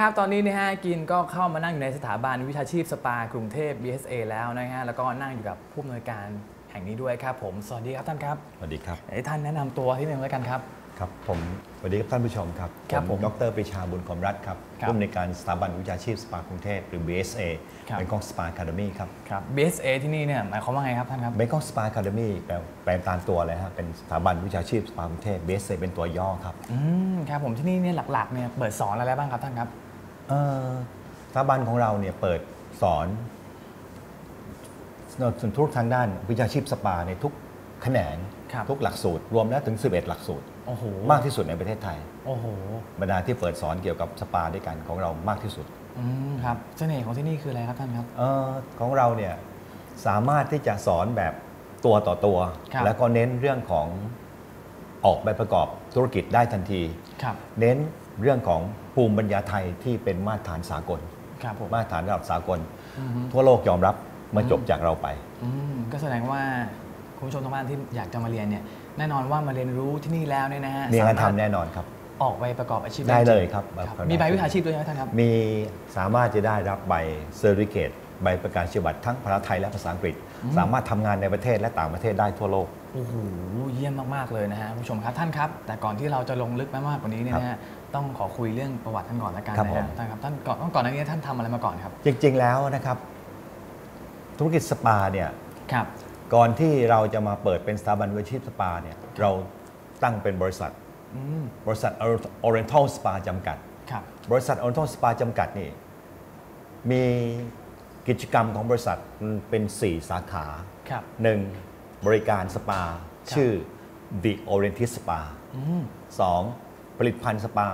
ครับตอนนี้นะฮะกินก็เข้ามานั่งอยู่ในสถาบันวิชาชีพสปากรุงเทพ BSA แล้วนะฮะแล้วก็นั่งอยู่กับผู้อำนวยการแห่งนี้ด้วยครับผมสวัสดีครับท่านครับสวัสดีครับให้ท่านแนะนำตัวที่หนึ่งแล้วกันครับ ครับผมสวัสดีครับท่านผู้ชมครับครับผมดรปรีชาบุญคมรัตน์ครับครับผู้อำนวยการสถาบันวิชาชีพสปากรุงเทพหรือ BSA ครับ เป็นกองสปาคาเดมี่ครับครับ BSA ที่นี่เนี่ยหมายความว่าไงครับท่านครับ เป็นกองสปาคาเดมี่แปลแปลตามตัวเลยฮะเป็นสถาบันวิชาชีพสปากรุงเทพ BSA เป็นตัวย่อครับ อืมครับผมที่นี่เนี่ยหลักๆเนี่ยเปิดสอนอะไรบ้างครับท่านครับเอ่อ สถาบันของเราเนี่ยเปิดสอนส่วนทุกทางด้านวิชาชีพสปาในทุกแขนงครับทุกหลักสูตร รวมแล้วถึง 11 หลักสูตรโอ้โหมากที่สุดในประเทศไทยโอ้โหบรรดาที่เปิดสอนเกี่ยวกับสปาด้วยกันของเรามากที่สุดอืมครับเสน่ห์ของที่นี่คืออะไรครับท่านครับเออของเราเนี่ยสามารถที่จะสอนแบบตัวต่อตัวครับแล้วก็เน้นเรื่องของออกใบประกอบธุรกิจได้ทันทีครับเน้น เรื่องของภูมิปัญญาไทยที่เป็นมาตรฐานสากล ครับผม มาตรฐานระดับสากล อือฮึ ทั่วโลกยอมรับเมื่อจบจากเราไป อืมก็แสดงว่าคุณผู้ชมทางบ้านที่อยากจะมาเรียนเนี่ยแน่นอนว่ามาเรียนรู้ที่นี่แล้วเนี่ยนะฮะมีงานสทำรถแน่นอนครับ ออกใบประกอบอาชีพได้เลยจงๆครับ มีใบวิชาชีพด้วยใช่ไหมท่านครับ มีสามารถจะได้รับใบเซอร์ i ิเคตใบประกาศนียบัตรทั้งภาษาไทยและภาษาอังกฤษ สามารถทำงานในประเทศและต่างประเทศได้ทั่วโลกโอ้โหเยี่ยมมากๆเลยนะฮะคุณผู้ชมครับท่านครับ แต่ก่อนที่เราจะลงลึกไปมากกว่านี้เนี่ยนะฮะต้องขอคุยเรื่องประวัติท่านก่อนละกันครับนะผฮะมท่านครับท่านก่อนต้องก่อนหน้านี้ท่านทำอะไรมาก่อนครับ จริง ๆ แล้วนะครับ ธุรกิจสปาเนี่ยครับก่อนที่เราจะมาเปิดเป็นสถาบันวิชาชีพสปาเนี่ยเราตั้งเป็นบริษัทอืมบริษัท Oriental Spa จำกัดครับบริษัท Oriental Spa จำกัดนี่มี กิจกรรมของบริษัทเป็น 4 สาขาครับ 1. บริการสปา ชื่อ The Orientis Spa อืม 2. ผลิตภัณฑ์สปา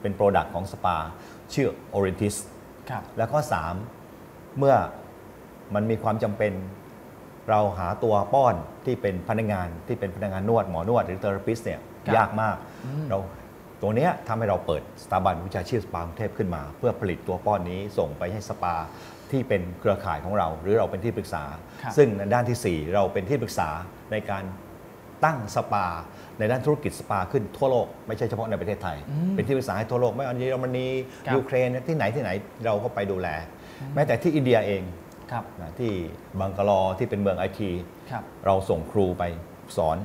เป็นโปรดักต์ของสปา ชื่อ Orientis ครับแล้วก็3เมื่อมันมีความจำเป็นเราหาตัวป้อนที่เป็นพนักงานที่เป็นพนักงานนวดหมอนวดหรือเทอราปิสเนี่ยครับยากมากอืมเราตัวเนี้ยทำให้เราเปิดสถาบันวิชาชีพสปากรุงเทพขึ้นมา เพื่อผลิตตัวป้อนนี้ส่งไปให้สปา ที่เป็นเครือข่ายของเรา หรือเราเป็นที่ปรึกษาครับซึ่งในด้านทีสี่ 4 เราเป็นที่ปรึกษาในการตั้งสปา ในด้านธุรกิจสปาขึ้นทั่วโลก ไม่ใช่เฉพาะในประเทศไทยอืมเป็นที่ปรึกษาให้ทั่วโลก ไม่ว่าเยอรมนีครับยูเครนที่ไหนที่ไหนเราก็ไปดูแล แม้แต่ที่อินเดียเองครับนะที่บังกลอที่เป็นเมืองไอทีครับเราส่งครูไปสอน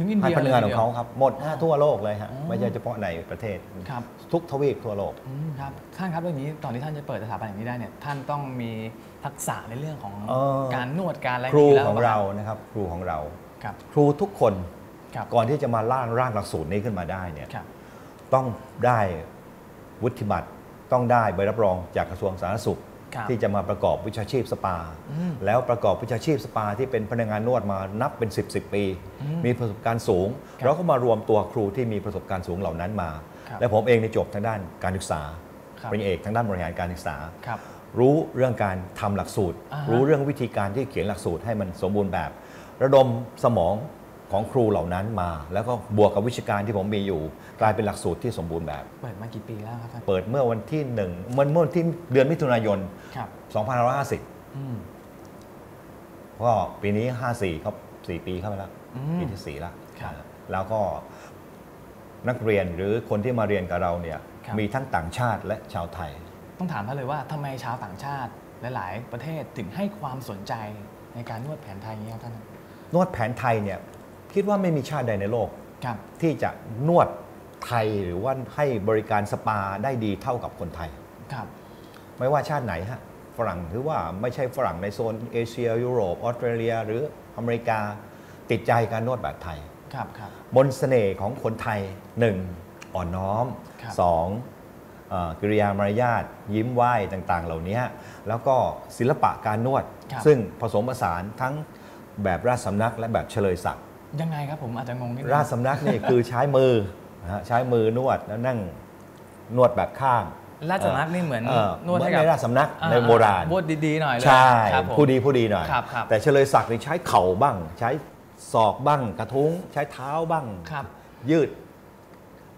ถึงอินให้เดียพนักงานลขยองเขาครับ หมดนะทั่วโลกเลยฮะอ๋อไม่ใช่เฉพาะในประเทศครับทุกทวีปทั่วโลกอืมครับท่านครับเรื่องนี้ตอนที่ท่านจะเปิดสถาบันอย่างนี้ได้เนี่ยท่านต้องมีทักษะในเรื่องของเอ่อการนวดการอะไรครูย่แล้วของปล่เรานะครับครูของเราครับครูทุกคนครับก่อนที่จะมาร่างร่างหลักสูตรนี้ขึ้นมาได้เนี่ยครับต้องได้วุฒิบัตรต้องได้ใบรับรองจากกระทรวงสาธารณสุขครับ ที่จะมาประกอบวิชาชีพสปาอืมแล้วประกอบวิชาชีพสปาที่เป็นพนักงานนวดมานับเป็น 10บสปีอืมมีประสบการณ์สูงครับเราก็มารวมตัวครูที่มีประสบการณ์สูงเหล่านั้นมาครับและผมเองในยจบทางด้านการศึกษาครับปริญญาเอกทางด้านบริหารการศึกษาครับรู้เรื่องการทำหลักสูตรอ่าฮะรู้เรื่องวิธีการที่เขียนหลักสูตรให้มันสมบูรณ์แบบ ระดมสมอง ของครูเหล่านั้นมา แล้วก็บวกกับวิชาการที่ผมมีอยู่ กลายเป็นหลักสูตรที่สมบูรณ์แบบ เปิดมากี่ปีแล้วครับท่านเปิดเมื่อวันที่หนึ่งเมื่อเมื่อวันที่เดือนมิถุนายนครับ2550อืมก็ปีนี้ 54ครับ4ปีเข้าไปแล้วอืม ปีที่4แล้วครับแล้วก็นักเรียนหรือคนที่มาเรียนกับเราเนี่ยครับ มีทั้งต่างชาติและชาวไทย ต้องถามท่านเลยว่าทำไมชาวต่างชาติหลาย ๆ ประเทศถึงให้ความสนใจในการนวดแผนไทยอย่างนี้ครับท่าน นวดแผนไทยเนี่ย คิดว่าไม่มีชาติใดในโลกครับที่จะนวดไทยหรือว่าให้บริการสปาได้ดีเท่ากับคนไทยครับ ไม่ว่าชาติไหนฮะฝรั่งหรือว่าไม่ใช่ฝรั่งในโซนเอเชียยุโรปออสเตรเลีย หรืออเมริกาติดใจการนวดแบบไทยครับครับบนเสน่ห์ของคนไทย 1. อ่อนน้อมครับ 2. เอ่อกิริยามารยาทยิ้มไหว้ต่างๆ เหล่านี้แล้วก็ศิลปะการนวดครับซึ่งผสมผสานทั้งแบบราชสำนักและแบบเฉลยศักดิ์ ยังไงครับผมอาจจะงงนิดนึงราชสำนักนี่คือใช้มือนะฮะใช้มือนวดแล้วนั่งนวดแบบข้างราชสำนักนี่เหมือนเออนวดเหมืให้อนกับในราชสำนักอ่ในโบราณนวดดีๆหน่อยเลยใช่ครับผมผู้ดีผู้ดีหน่อยครับครับแต่เฉลยศักดิ์นี่ใช้เข่าบ้าง ใช้ศอกบ้างกระทุ้ง ใช้เท้าบ้างครับยืด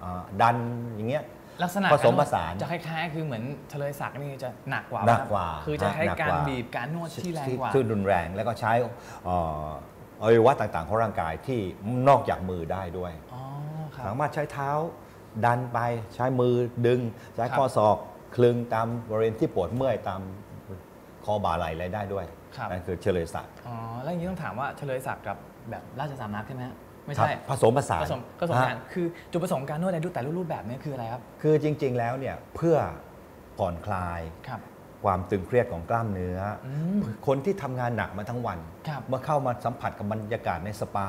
อ่าดันอย่างเงี้ยลักษณะผสมกรนวดผสานจะคล้ายๆ คือเหมือนเฉลยศักดิ์นี่จะหนักกว่าหนักกว่า คือจะใช้หนักการกว่าบีบการนวดที่แรงกว่าที่รุนแรงแล้วก็ใช้เอ่อ อวัยวะต่างๆของร่างกายที่นอกจากมือได้ด้วยอ๋อครับ สามารถใช้เท้าดันไปใช้มือดึง ใช้ครับข้อศอกคลึงตามบริเวณที่ปวดเมื่อยตามคอบ่าไหล่อะไรได้ด้วยครับ นั่นคือเฉลยศักดิ์อ๋อแล้วอย่างนี้ต้องถามว่าเฉลยศักดิ์กับแบบราชสำนักใช่ไหมฮะไม่ครับใช่ผสมผสานผสมผสมกันฮะคือจุดประสงค์การนวดในรูปแต่ละรูปแบบเนี้คืออะไรครับ คือจริงๆแล้วเนี่ยเพื่อผ่อนคลาย ครับ ความตึงเครียดของกล้ามเนื้อออืมคนที่ทำงานหนักมาทั้งวันครับเมื่อเข้ามาสัมผัสกับบรรยากาศในสปา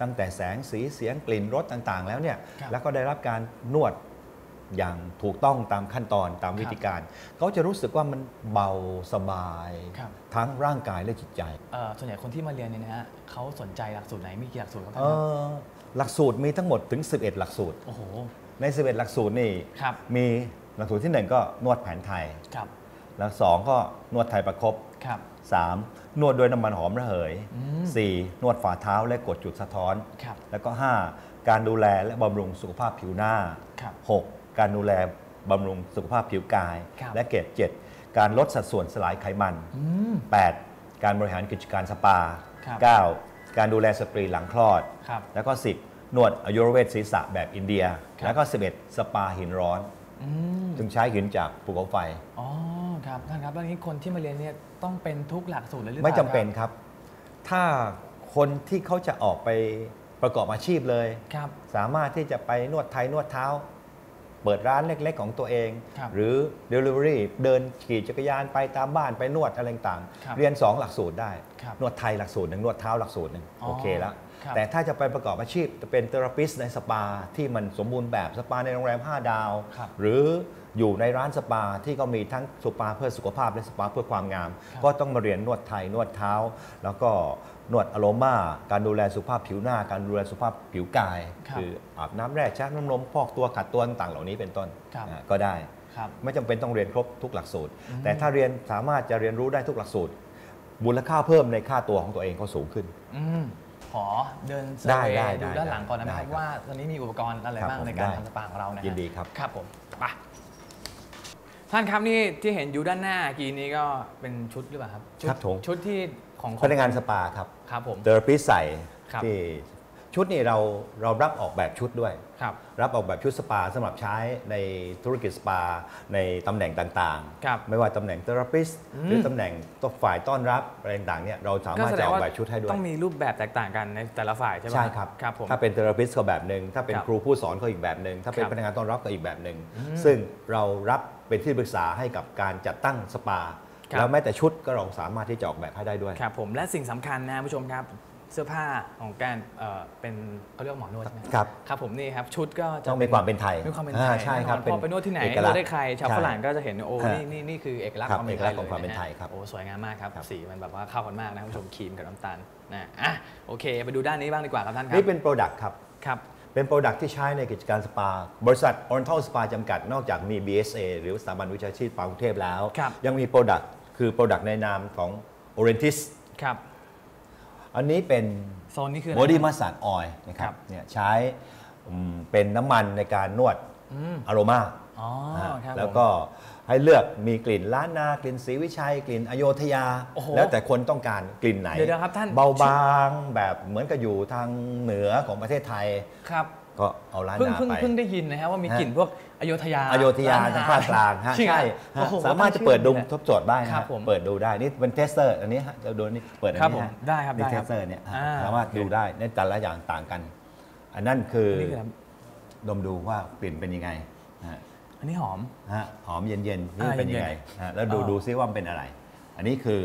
ตั้งแต่แสงสีเสียงกลิ่นรสต่างๆ แล้วเนี่ยครับแล้วก็ได้รับการนวดอย่างถูกต้องตามขั้นตอนตามวิธีการ เขาจะรู้สึกว่ามันเบาสบายครับทั้งร่างกายและจิตใจเอ่อส่วนใหญ่คนที่มาเรียนเนี่ยนะฮะเขาสนใจหลักสูตรไหนมีกี่หลักสูตรครับเอท่านครับอหลักสูตรมีทั้งหมดถึง 11 หลักสูตรโอ้โหใน 11 หลักสูตรนี่ครับมีหลักสูตรที่หนึ่งก็นวดแผนไทยครับ แล้วสองก็นวดไทยประครบครับ 3. นวดด้วยน้ำมันหอมระเหยอืม 4. นวดฝ่าเท้าและกดจุดสะท้อนครับแล้วก็ 5. การดูแลและบำรุงสุขภาพผิวหน้าครับ 6. การดูแลบำรุงสุขภาพผิวกายครับและเกรด7การลดสัดส่วนสลายไขมันอืม 8. การบริหารกิจการสปาครับ 9. การดูแลสตรีหลังคลอดครับแล้วก็10นวดอายุรเวทศีรษะแบบอินเดียครับแล้วก็11สปาหินร้อนอืม ซึ่งใช้หินจากภูเขาไฟอ๋อครับท่านครับแล้วนี้คนที่มาเรียนเนี่ยต้องเป็นทุกหลักสูตรเลยหรือเปไม่ล่าจำเป็นครับครับ ถ้าคนที่เขาจะออกไปประกอบอาชีพเลยครับสามารถที่จะไปนวดไทยนวดเท้า เปิดร้านเล็ก ๆ ของตัวเองครับหรือ Delivery เดินขี่จักรยานไปตามบ้านไปนวดอะไรต่างครับๆเรียน 2 หลักสูตรได้ครับนวดไทยหลักสูตรหนึ่งนวดเท้าหลักสูตรหนึ่งอ๋อโอเคแล้วครับแต่ถ้าจะไปประกอบอาชีพจะเป็นเทอราปิสในสปาที่มันสมบูรณ์แบบสปาในโรงแรม 5 ดาวครับหรือ อยู่ในร้านสปาที่ก็มีทั้งสปาเพื่อสุขภาพและสปาเพื่อความงามครับก็ต้องมาเรียนนวดไทยนวดเท้า แล้วก็นวดอโรมาการดูแลสุขภาพผิวหน้า การดูแลสุขภาพผิวกายครับออาบน้ำแร่ชาน้ำนมพอกตัวขัดตัวต่างๆเหล่านี้เป็นต้นครับอ่าก็ได้ครับไม่จำเป็นต้องเรียนครบทุกหลักสูตรอืมแต่ถ้าเรียนสามารถจะเรียนรู้ได้ทุกหลักสูตรมูลค่าเพิ่มในค่าตัวของตัวเองก็สูงขึ้นอืมขอเดินเซอได้ร์เวได้ย์ดูได้ด้านหลังก่อนนะคได้รับครับว่าตอนนี้มีอุปกรณ์อะไรครับบ้างผมในการได้ทำสปาของเรานะฮะยินดีครับครับผมไป ท่านครับนี่ที่เห็นอยู่ด้านหน้ากีนี้ก็เป็นชุดหรือเปล่าครับชุดครับผม ชุดที่ของพนักงานสปาครับครับผม เทอราปิสใส่ครับ ที่ชุดนี่เราเรารับออกแบบชุดด้วย ครับ รับออกแบบชุดสปาสำหรับใช้ในธุรกิจสปาในตำแหน่งต่างครับไม่ว่าตำแหน่งเทอราปิสอืม หรือตำแหน่งตัวฝ่ายต้อนรับอะไรต่างๆเนี่ยเราสามารถจะออกแบบชุดให้ด้วย ต้องมีรูปแบบแตกต่างกันในแต่ละฝ่ายใช่ไหมใช่ครับ ครับผม ถ้าเป็นเทอราปิสก็แบบหนึ่งถ้าเป็นครับครูผู้สอนก็อีกแบบหนึ่งถ้าเป็นครับพนักงานต้อนรับก็อีกแบบหนึ่งอืมซึ่งเรารับ เป็นที่ปรึกษาให้กับการจัดตั้งสปา ครับ แล้วแม้แต่ชุดก็เราสามารถที่จะออกแบบให้ได้ด้วย ครับผมและสิ่งสำคัญนะผู้ชมครับเสื้อผ้าของการเอ่อเป็นเขาเรียกว่าหมอนวดใช่ไหมครับ ครับผมนี่ครับชุดก็จะต้องมีความเป็นไทยมีความเป็นไทอ่ายใช่ครับแน่นอนพอไปนวดที่ไหนเอกนลัวกษณ์ดได้ใครชาวใช่ฝรั่งก็จะเห็นโอ้ฮะนี่นี่นี่คือเอกลักษณ์ครับความเป็นเอกไทลัยกษณ์ของความเป็นลไทยครับโอ้สวยงามมากครับ สีมันแบบว่าเข้ากันมากนะผู้ชมครีมกับน้ำตาลนะอะโอเค ไปดูด้านนี้บ้างดีกว่าครับท่านครันี่เป็นโปรดักต์ครับ ครับ เป็นโปรดักต์ที่ใช้ในกิจการสปา บริษัท Oriental Spa จำกัด นอกจากมี BSA หรือสถาบันวิชาชีพปากรุงเทพแล้วครับยังมีโปรดักต์คือโปรดักต์ในนามของ Orientis ครับ อันนี้เป็นโซนนี้คืออะไรบอดี้ครับมัสซา e ออยนะคครัรับบเนี่ยใช้อืมเป็นน้ำมันในการนวดอืมอโรมาอ๋อครับ แล้วผมก็ให้เลือกมีกลิ่นล้านนากลิ่นศรีวิชัยกลิ่นอโยธยาโอ้โหแล้วแต่คนต้องการกลิ่นไหนเดี๋ยวนะครับท่านเบาบางแบบเหมือนกับอยู่ทางเหนือของประเทศไทยครับก็เอาล้านเพิ่งนาเพิ่งไปเพิ่งได้ยินนะครับว่ามีฮะกลิ่นพวกอโยธยาอโยธยาล้นทางภาคกลางฮะจริงเหรอใช่ฮะโอ้โหสามารถจะเปิดดูชื่อทดสอบได้นะครัฮะบผมเปิดดูได้นี่เป็นเทสเตอร์อันนี้ฮะเราดูนี่เปิดอันครับนี้ผมฮะได้ครับนี่ได้เทครับสเตอร์เนี่ยฮะอ่าสามารถดูได้ในแต่ละอย่างต่างกัน อันนั้นคือนี่คืออะไรดมดูว่ากลิ่นเป็นยังไงฮะ อันนี้หอมฮะหอมเย็นๆนี่อ่าเป็นยังไงเย็นฮะแล้วดูอ๋อดูซิว่ามันเป็นอะไร อันนี้คือ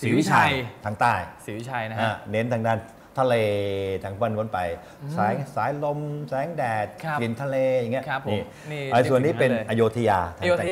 ศรีวิชัยทางใต้ศรีวิชัยนะฮะฮะเน้นทางด้านทะเลทางบนวนไปสายสายลมแสงแดดครับกลิ่นทะเลอย่างเงี้ยครับผมนี่นี่ไอ้ส่วนนี้เป็นนึกถึงอโยธยาทางอโยธใต้ยา